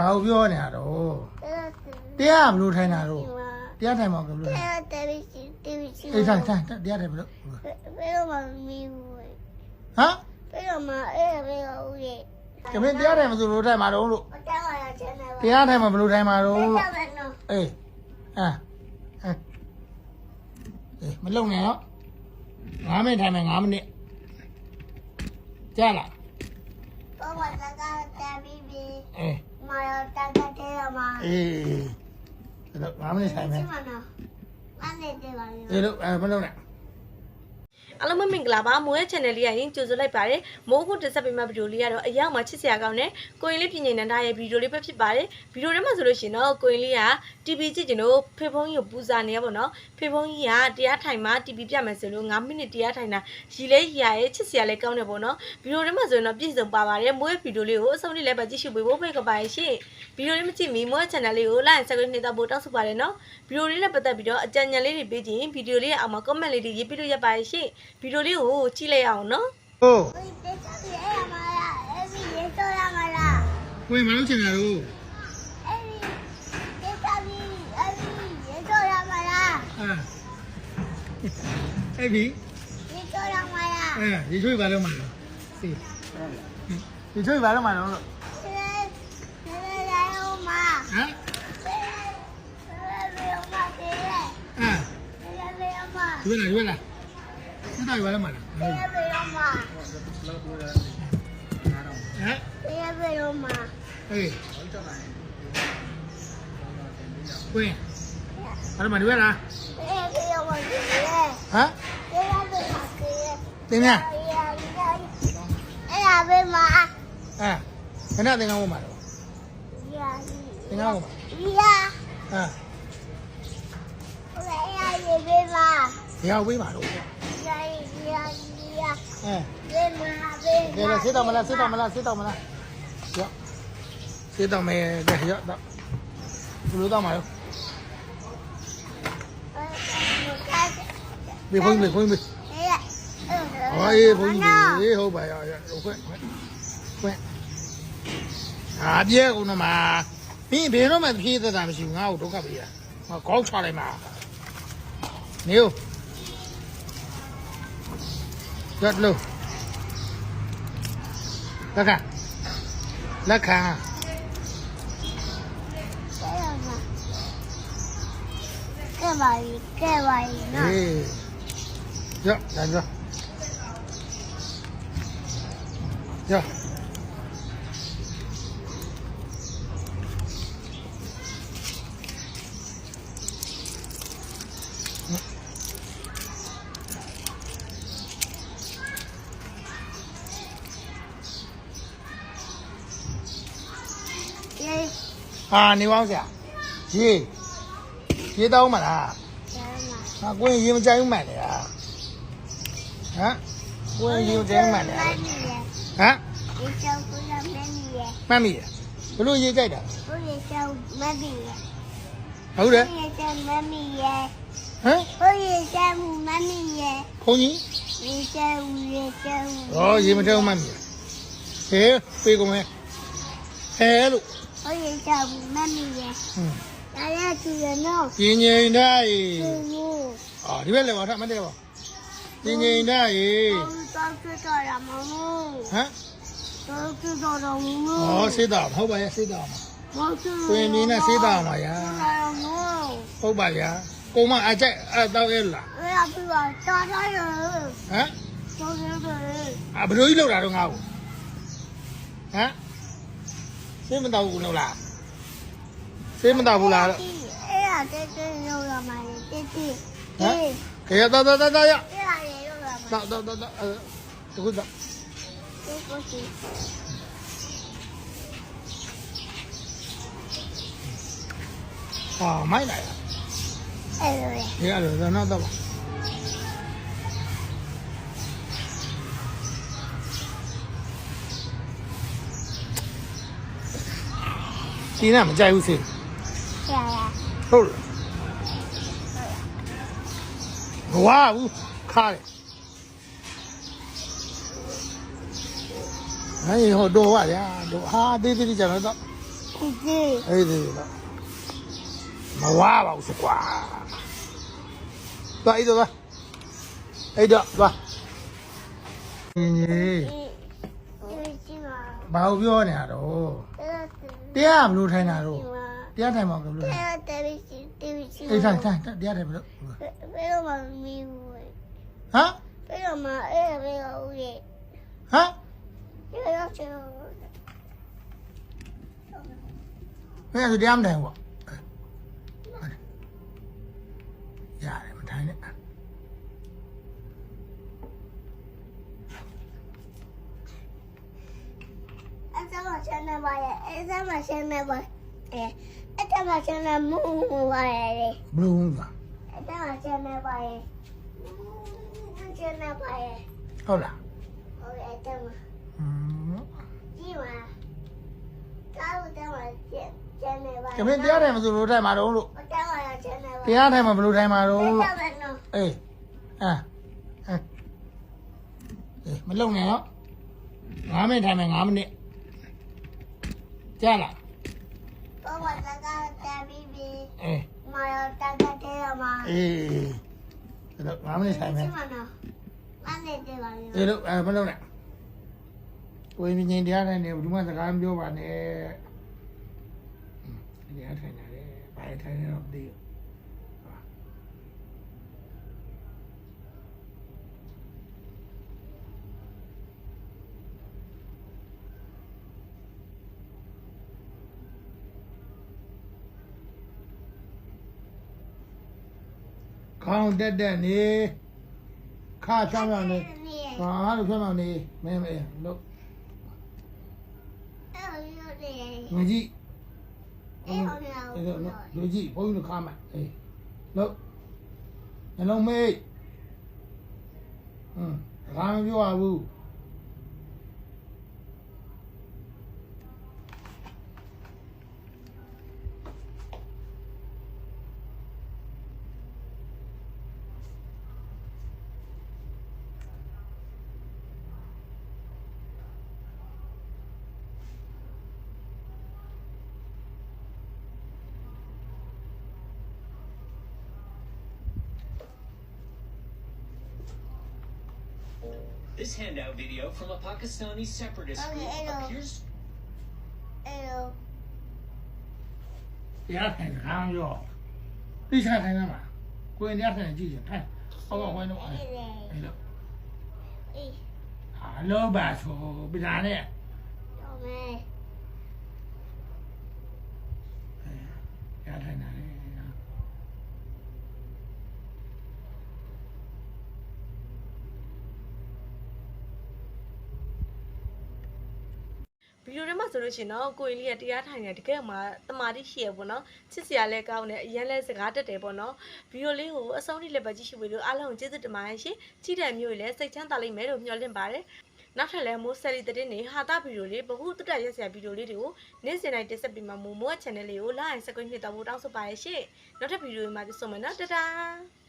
ဘာလို့ပြောနေတာတော့တရားကဘယ်လိုထိုင်တာတော့တရားထိုင်မှာဘယ်လိုလဲတရားတယ်ရှိတယ်ရှိအေးထိုင်ထိုင်တရားထိုင်ဘယ်လိုဘယ်တော့မှမီးဘူးဟမ်ဘယ်တော့မှအဲ့ဘယ်တော့ဦးရဲ့ကမင်းတရားထိုင်မဆိုလို့ထိုင်မှာတော့လို့အတောင်းရချင်တယ်ပါတရားထိုင်မှာဘယ်လိုထိုင်မှာတော့ဘယ်လို့တော့မှနော်အေးအာအဲအေးမလုံနဲ့နော်9မိနစ်ထိုင်မယ်9မိနစ်ကြားလားဘောမတကားတယ်ပြီးပြီးအေးမရတကားတယ်ရမှာ အေးအဲ့တော့9မိနစ်ထိုင်မယ်မနော်မနဲ့တယ်ပါလေအေးလို့အဲမလုံနဲ့ အားလုံးပဲမင်္ဂလာပါမိုးရဲ့ channel လေးကရင်ကြိုဆိုလိုက်ပါတယ်မိုးခုတင်ဆက်ပေးမယ့်ဗီဒီယိုလေးကတော့အရောက်မှာချစ်စရာကောင်းတဲ့ကိုရင်လေးပြင်နေနန္ဒရဲ့ဗီဒီယိုလေးပဲဖြစ်ပါတယ်ဗီဒီယိုထဲမှာဆိုလို့ရှိရင်တော့ကိုရင်လေးက TV ကြည့်ကြလို့ဖေဖုံးကြီးကိုပူဇာနေရပါတော့ဖေဖုံးကြီးကတရားထိုင်မှာ TV ပြမယ်ဆိုလို့9မိနစ်တရားထိုင်တာရီလေးရီရဲ့ချစ်စရာလေးကောင်းတယ်ပေါ့နော်ဗီဒီယိုထဲမှာဆိုရင်တော့ပြည့်စုံပါပါတယ်မိုးရဲ့ဗီဒီယိုလေးကိုအဆုံးထိလည်းပဲကြည့်ရှုပေးဖို့ဖိတ်ကပါရရှင်ဗီဒီယိုလေးမကြည့်မီမိုးရဲ့ channel လေးကို like subscribe နှိပ်တော့ပို့တောင်းဆိုပါတယ်နော်ဗီဒီယိုလေးနဲ့ပတ်သက်ပြီးတော့အကြံဉာဏ်လေးတွေပေးခြင်းဗီဒီယိုလေးရဲ့အောက်မှာ comment လေးတွေရေးပြလို့ရပါရရှင်ဗီဒီယိုလေးကိုကြည့်လိုက်အောင်နော်ဟုတ်ဒီတက်ပြီးအဲ့ရမှာလားအဲ့ဒီရေတော့ရမှာလားကိုယ်မလုပ်ချင်တာတော့အဲ့ဒီတက်ပြီးအဲ့ဒီရေတော့ရမှာလားအာအဲ့ဒီရေတော့ရမှာလားအဲရေချွေးပါတော့မှာစီရေချွေးပါတော့မှာတော့လို့ဆဲဆဲလာရောမှာဟမ်ဆဲဆဲရောမှာ ဆဲအာဆဲရောမှာရွေးလာရွေးလာစစ်တော်ရွေးလာမှာလားဆဲရောမှာဟမ်ဆဲရောမှာအေးကိုယ်အဲ့ဒါမှရွေးလာဆဲရောမှာဆဲဟမ်ဆဲရောမှာဆဲတင်ညာအဲ့ဒါပဲမှာအာခဏတင်ကောင်းမှာတော့ရာတင်ကောင်းမှာရာအာဟိုအဲ့ရရေပဲမှာရောက်ပေးပါတော့ရာရာရာ အဲပဲမှာပဲကဲလေစစ်တော်မလားစစ်တော်မလားစစ်တော်မလားရောက်စစ်တော်မယ်ကဲရောက်တော့ဘယ်လိုတော့မှာရောဘေးဖုန်းဘေးဖုန်းဘေးအေးဘုန်းကြီးအေးဟုတ်ပါရဲ့ဟုတ်ခွင့်ခွင့်ခွင့်အာပြေကုန်တော့မှာဘင်းဘယ်တော့မှဖြေးသက်တာမရှိဘူးငါ့ကိုဒုက္ခပေးရငါကောက်ချလိုက်မှာနေဦး ရက်လို့လက်ခံလက်ခံကဲပါရီကဲပါရီ နော်အေးရက်ဒါကြောရက်ရေဟာနေပေါင်းဆရာရေရေတောင်းမလားကျမ်းမှာငါကိုရင်ရေမကြိုက်ဘူးမှန်တယ်ဟာဟမ်ကိုရင်ရေမကြိုက်ဘူးမှန်တယ်မဟာမီးရဲ့ဟမ်ဒီကျောင်းကမမီးရဲ့မှတ်မိတယ်ဘလို့ရေကြိုက်တာဘုရားကျော 我也想妈咪耶，嗯，大家去热闹，ပြင်းငိမ်တဲ့去不？အာဒီဘက်လေပါထမတဲ့ပါပြင်းငိမ်တဲ့我们都去找了妈妈，ဟမ်都去找了妈妈。ဩစေးတာဟုတ်ပါရဲ့စေးတာမှာ我去。ကိုရင်မြင်းနဲ့စေးတာမှာရ妈妈，ဟုတ်ပါရဲ့ကိုမအကြိုက်အတော့ရဲ့လား我要去玩大太阳，ဟမ်周杰伦，啊，不容易漏哪种啊？啊， တော့ငါ့ကိုဟမ်စေးမတော့ဘူးလို့လားစေးမတော့ဘူးလားအဲ့ဒါတက်တက်ရောက်ရမှာတက်တက်ဟမ်ခေရတော့တော့တော့ရအဲ့ဒါရေရောက်ရမှာ တော့တော့တော့အဲတခုတော့ တက်ကိုစီ ဟာမိုက်လာရ အဲ့လိုလေ ဒီအဲ့လိုတော့တော့ ပါဒီနာမကြိုက်ဘူးစေးဆရာရဟုတ်လားမဝါဘူးခါတယ်ဟဲ့ဟိုတော့ပါဗျာတော့ဟာတေးသေးသေးကြတော့ဒီအေးသေးလားမဝါပါဘူးကွာသွားအေးတော့သွားအေးတော့သွားညီညီဒီစီမဘာလို့ပြောနေရတော့တဲ့ တရားဘလို့ထိုင်တာတော့ဒီမှာတရားထိုင်မှာဘလို့ထိုင်တဲ့တဲ့စီတဲ့စီအေးထိုင်ထိုင်တရားထိုင်ဘလို့ဘယ်တော့မှမီးဘူးဟမ်ဘယ်တော့မှအဲ့ဘယ်တော့ဦးရဲ့ဟမ်ဒီတော့ချေဘယ်ဆိုတရားမတိုင်ဘူးရတယ်မထိုင်နဲ့ channel ပါရဲ့အဲ့ဒါမှာ channel ပါအဲ့အဲ့ဒါမှာ channel မူပါရဲ့မူလားအဲ့ဒါမှာ channel ပါရဲ့ channel ပါရဲ့ဟုတ်လားဟုတ်အဲ့ဒါမှာอืมကြည့်ပါကောက်တော့မှာ channel ပါခင်ဗျတရားတယ်မဆိုလို့ထိုင်မှာတော့လို့တရားပါ channel ပါတရားထိုင်မှာဘယ်လိုထိုင်မှာတော့လို့အေးအာအေးမလုံနဲ့တော့9မိနစ်ထိုင်မယ်9မိနစ် ကြားလားဘောဝတကတာဘီဘီအေးမရတကတဲ့မအေးဒါတော့ငါမနေဆိုင်မယ်မနော်မနေတယ်ပါဘူးဒီလိုအဲမလုပ်နဲ့ဝိမင်းတရားတိုင်းနေဘူးမှစကားမပြောပါနဲ့ဒီအထိုင်နေတယ်ဘာထိုင်နေတော့မသိဘူး ခေါင်းတက်တက်နေခါချောင်းမြောင်နေဟာလို့ချောင်းမြောင်နေမင်းမင်းလို့ငကြည့်အေးဟုတ်လားအေးဟုတ်လားလူကြည့်ဘုန်းကြီးတို့ခါမှအေးလို့နှလုံးမေးဟွန်းဘာမှမပြောရဘူး This handout video from a Pakistani separatist Okay, group hello. appears 哎呦，တရားထိုင်ခါမပြောသိချထိုင်ရမှာကိုယ်တရားထိုင်ကြ ဗီဒီယိုထဲမှာဆိုလို့ရှိရင်တော့ကိုရင်လေးကတရားထိုင်နေတကယ်မှတမာတိရှိရပေါ့နော်ချစ်စရာလည်းကောင်းတယ်အရင်လဲစကားတက်တယ်ပေါ့နော်ဗီဒီယိုလေးကိုအဆုံးထိလည်းပဲကြည့်ရှုပြီးလို့အားလုံးကိုကျေးဇူးတင်ပါတယ်ရှင်ကြည့်တဲ့မျိုးလည်းစိတ်ချမ်းသာလိမ့်မယ်လို့မျှော်လင့်ပါတယ်နောက်ထပ်လည်းမိုးဆယ်လီတဲ့နေဟာတာဗီဒီယိုလေးဘ ഹു တုတ္တရက်စရာဗီဒီယိုလေးတွေကိုနေ့စဉ်တိုင်းတင်ဆက်ပေးမှာမို့မိုး channel လေးကို like and subscribe လုပ်တော့တောင်းဆိုပါရရှင်နောက်ထပ်ဗီဒီယိုမှာပြန်ဆုံမယ်နော်တတား